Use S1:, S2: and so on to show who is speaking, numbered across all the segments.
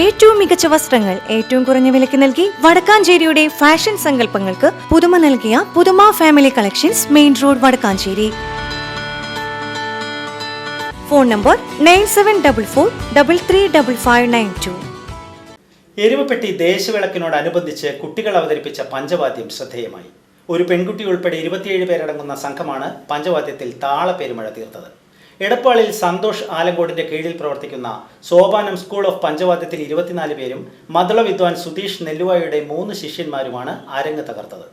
S1: ഏറ്റവും മികച്ച വസ്ത്രങ്ങൾ ഏറ്റവും കുറഞ്ഞ വിലയ്ക്ക് നൽകി വടക്കാഞ്ചേരിയുടെ ഫാഷൻ സങ്കല്പങ്ങൾക്ക് പുതുമ നൽകിയ പുതുമ family collections main road Vadakkanchery. Phone number nine seven double four double three double five nine two
S2: Erumappetty ദേശവിളക്കിനോടനുബന്ധിച്ച് കുട്ടികൾ അവതരിപ്പിച്ച പഞ്ചവാദ്യം ശ്രദ്ധേയമായി. ഒരു പെൺകുട്ടി ഉൾപ്പെടെ ഇരുപത്തിയേഴ് പേരടങ്ങുന്ന സംഘമാണ് പഞ്ചവാദ്യത്തിൽ താളപ്പെരുമഴ തീർത്തത്. എടപ്പാളിൽ സന്തോഷ് ആലങ്കോടിന്റെ കീഴിൽ പ്രവർത്തിക്കുന്ന സോപാനം സ്കൂൾ ഓഫ് പഞ്ചവാദ്യത്തിൽ ഇരുപത്തിനാല് പേരും മദള വിദ്വാൻ സുധീഷ് നെല്ലുവായുടെ മൂന്ന് ശിഷ്യന്മാരുമാണ് അരങ്ങ് തകർത്തത്.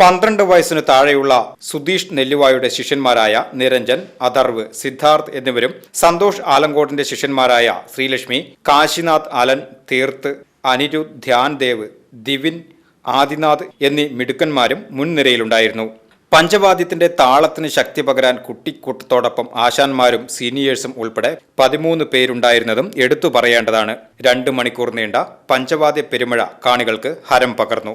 S3: പന്ത്രണ്ട് വയസ്സിന് താഴെയുള്ള സുധീഷ് നെല്ലുവായുടെ ശിഷ്യന്മാരായ നിരഞ്ജൻ അഥർവ് സിദ്ധാർത്ഥ് എന്നിവരും സന്തോഷ് ആലങ്കോട്ടിന്റെ ശിഷ്യന്മാരായ ശ്രീലക്ഷ്മി കാശിനാഥ് അലൻ തീർത്ത് അനിരുദ്ധ് ധ്യാൻ ദേവ് ദിവിൻ ആദിനാഥ് എന്നീ മിടുക്കന്മാരും മുൻനിരയിലുണ്ടായിരുന്നു. പഞ്ചവാദ്യത്തിന്റെ താളത്തിന് ശക്തി പകരാൻ കുട്ടിക്കൂട്ടത്തോടൊപ്പം ആശാന്മാരും സീനിയേഴ്സും ഉൾപ്പെടെ പതിമൂന്ന് പേരുണ്ടായിരുന്നതും എടുത്തു പറയേണ്ടതാണ്. രണ്ട് മണിക്കൂർ നീണ്ട പഞ്ചവാദ്യ പെരുമഴ കാണികൾക്ക് ഹരം പകർന്നു.